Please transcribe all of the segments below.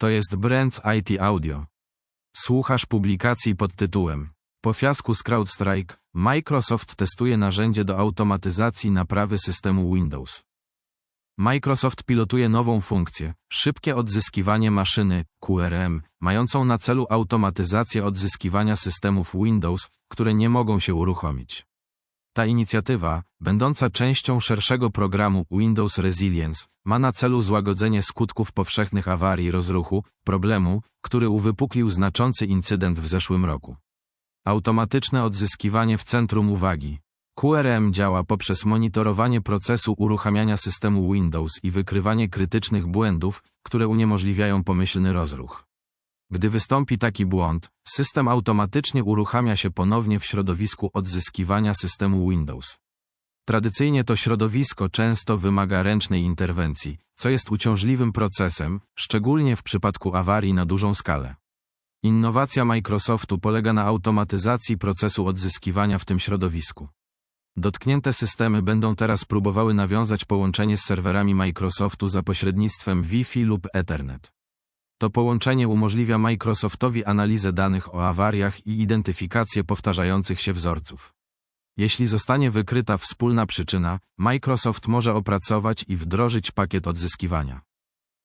To jest Brands IT Audio. Słuchasz publikacji pod tytułem Po fiasku z CrowdStrike, Microsoft testuje narzędzie do automatyzacji naprawy systemu Windows. Microsoft pilotuje nową funkcję, szybkie odzyskiwanie maszyny, QRM, mającą na celu automatyzację odzyskiwania systemów Windows, które nie mogą się uruchomić. Ta inicjatywa, będąca częścią szerszego programu Windows Resilience, ma na celu złagodzenie skutków powszechnych awarii rozruchu, problemu, który uwypuklił znaczący incydent w zeszłym roku. Automatyczne odzyskiwanie w centrum uwagi. QRM działa poprzez monitorowanie procesu uruchamiania systemu Windows i wykrywanie krytycznych błędów, które uniemożliwiają pomyślny rozruch. Gdy wystąpi taki błąd, system automatycznie uruchamia się ponownie w środowisku odzyskiwania systemu Windows. Tradycyjnie to środowisko często wymaga ręcznej interwencji, co jest uciążliwym procesem, szczególnie w przypadku awarii na dużą skalę. Innowacja Microsoftu polega na automatyzacji procesu odzyskiwania w tym środowisku. Dotknięte systemy będą teraz próbowały nawiązać połączenie z serwerami Microsoftu za pośrednictwem Wi-Fi lub Ethernet. To połączenie umożliwia Microsoftowi analizę danych o awariach i identyfikację powtarzających się wzorców. Jeśli zostanie wykryta wspólna przyczyna, Microsoft może opracować i wdrożyć pakiet odzyskiwania.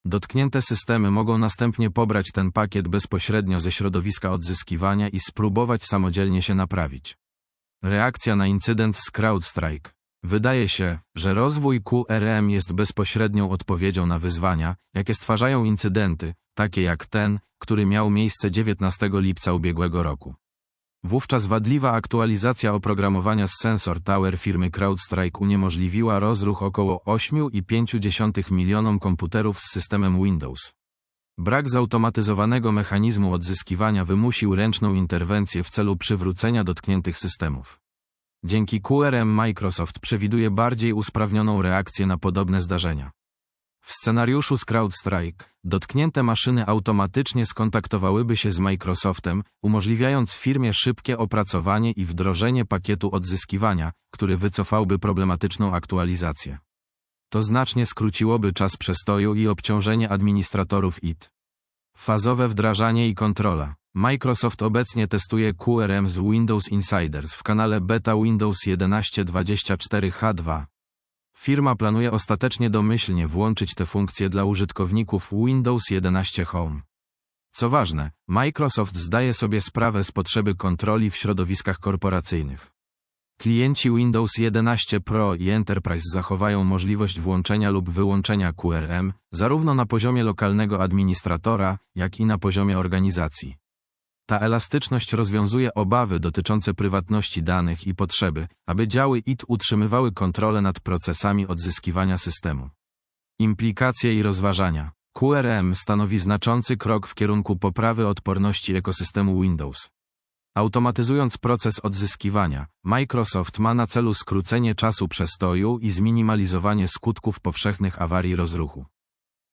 Dotknięte systemy mogą następnie pobrać ten pakiet bezpośrednio ze środowiska odzyskiwania i spróbować samodzielnie się naprawić. Reakcja na incydent z CrowdStrike. Wydaje się, że rozwój QRM jest bezpośrednią odpowiedzią na wyzwania, jakie stwarzają incydenty, takie jak ten, który miał miejsce 19 lipca ubiegłego roku. Wówczas wadliwa aktualizacja oprogramowania z Sensor Tower firmy CrowdStrike uniemożliwiła rozruch około 8,5 milionom komputerów z systemem Windows. Brak zautomatyzowanego mechanizmu odzyskiwania wymusił ręczną interwencję w celu przywrócenia dotkniętych systemów. Dzięki QRM Microsoft przewiduje bardziej usprawnioną reakcję na podobne zdarzenia. W scenariuszu z CrowdStrike, dotknięte maszyny automatycznie skontaktowałyby się z Microsoftem, umożliwiając firmie szybkie opracowanie i wdrożenie pakietu odzyskiwania, który wycofałby problematyczną aktualizację. To znacznie skróciłoby czas przestoju i obciążenie administratorów IT. Fazowe wdrażanie i kontrola. Microsoft obecnie testuje QRM z Windows Insiders w kanale Beta Windows 11.24H2. Firma planuje ostatecznie domyślnie włączyć te funkcje dla użytkowników Windows 11 Home. Co ważne, Microsoft zdaje sobie sprawę z potrzeby kontroli w środowiskach korporacyjnych. Klienci Windows 11 Pro i Enterprise zachowają możliwość włączenia lub wyłączenia QRM, zarówno na poziomie lokalnego administratora, jak i na poziomie organizacji. Ta elastyczność rozwiązuje obawy dotyczące prywatności danych i potrzeby, aby działy IT utrzymywały kontrolę nad procesami odzyskiwania systemu. Implikacje i rozważania. QRM stanowi znaczący krok w kierunku poprawy odporności ekosystemu Windows. Automatyzując proces odzyskiwania, Microsoft ma na celu skrócenie czasu przestoju i zminimalizowanie skutków powszechnych awarii rozruchu.